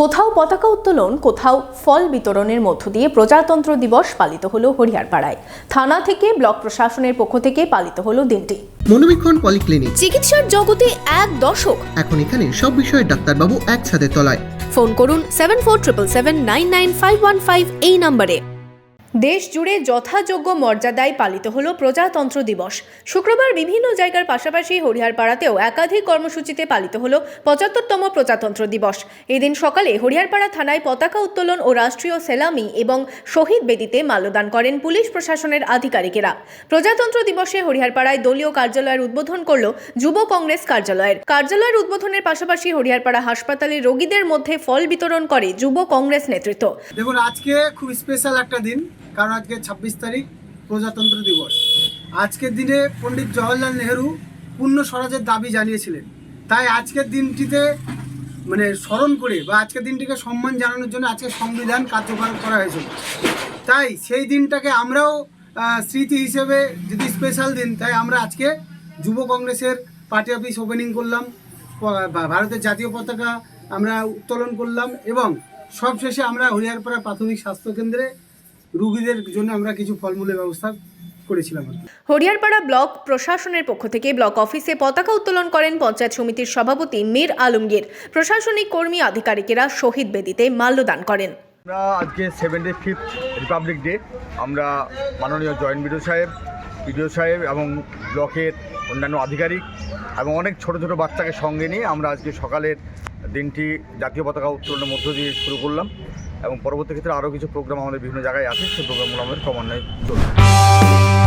কোথাও পতাকা উত্তোলন কোথাও ফল বিতরণের মধ্য দিয়ে প্রজাতন্ত্র দিবস পালিত হলো হরিয়ারপাড়ায় থানা থেকে ব্লক প্রশাসনের পক্ষ থেকে পালিত হলো দিনটি। মনোবীক্ষণ পলিক্লিনিক। চিকিৎসার জগতে এক দশক। এখন এখানে সব বিষয়ে ডাক্তারবাবু একসাথে তলায়। ফোন করুন seven four triple seven nine nine five one five এই নম্বরে। দেশ জুড়ে যথাযোগ্য মর্যাদায় পালিত হল প্রজাতন্ত্র দিবস। শুক্রবার বিভিন্ন জায়গার পাশাপাশি হরিয়ারপাড়াতেও একাধিক কর্মসূচিতে পালিত হল পঁচাত্তরতম প্রজাতন্ত্র দিবস। এদিন সকালে হরিয়ারপাড়া থানায় পতাকা উত্তোলন ও রাষ্ট্রীয় সেলামি এবং শহীদ বেদিতে মাল্যদান করেন পুলিশ প্রশাসনের আধিকারিকেরা। প্রজাতন্ত্র দিবসে হরিয়ারপাড়ায় দলীয় কার্যালয়ের উদ্বোধন করল যুব কংগ্রেস কার্যালয়ের। কার্যালয়ের উদ্বোধনের পাশাপাশি হরিয়ারপাড়া হাসপাতালে রোগীদের মধ্যে ফল বিতরণ করে যুব কংগ্রেস নেতৃত্ব। দেখুন, আজকে খুব স্পেশাল একটা দিন। কারণ আজকে ছাব্বিশ তারিখ প্রজাতন্ত্র দিবস। আজকের দিনে পণ্ডিত জওয়াহরলাল নেহেরু পূর্ণ স্বরাজের দাবি জানিয়েছিলেন। তাই আজকের দিনটিতে মানে স্মরণ করে বা আজকের দিনটিকে সম্মান জানানোর জন্য আজকে সংবিধান কার্যকর করা হয়েছিল। তাই সেই দিনটাকে আমরাও স্মৃতি হিসেবে যদি স্পেশাল দিন, তাই আমরা আজকে যুব কংগ্রেসের পার্টি অফিস ওপেনিং করলাম ভারতের জাতীয় পতাকা আমরা উত্তোলন করলাম এবং সবশেষে আমরা হরিয়ারপাড়া প্রাথমিক স্বাস্থ্যকেন্দ্রে রুগীদের জন্য আমরা কিছু ফলমূলের ব্যবস্থা করেছিলাম হরিয়ারপাড়া ব্লক প্রশাসনের পক্ষ থেকে ব্লক অফিসে পতাকা উত্তোলন করেন পঞ্চায়েত সমিতির সভাপতি মীর আলমগীর। প্রশাসনিক কর্মী আধিকারিকেরা শহীদ বেদিতে মাল্যদান করেন। আমরা আজকে সেভেন্টি ফিফথ রিপাবলিক ডে আমরা মাননীয় জয়েন্ট বিডিও সাহেব বিডিও সাহেব এবং ব্লকের অন্যান্য আধিকারিক এবং অনেক ছোট ছোট বাচ্চাকে সঙ্গে নিয়ে আমরা আজকে সকালের দিনটি জাতীয় পতাকা উত্তোলনের মধ্য দিয়ে শুরু করলাম। এবং পরবর্তী ক্ষেত্রে আরও কিছু প্রোগ্রাম আমাদের বিভিন্ন জায়গায় আছে, সেই প্রোগ্রামগুলো আমাদের ক্রমান্বয়ে চলবে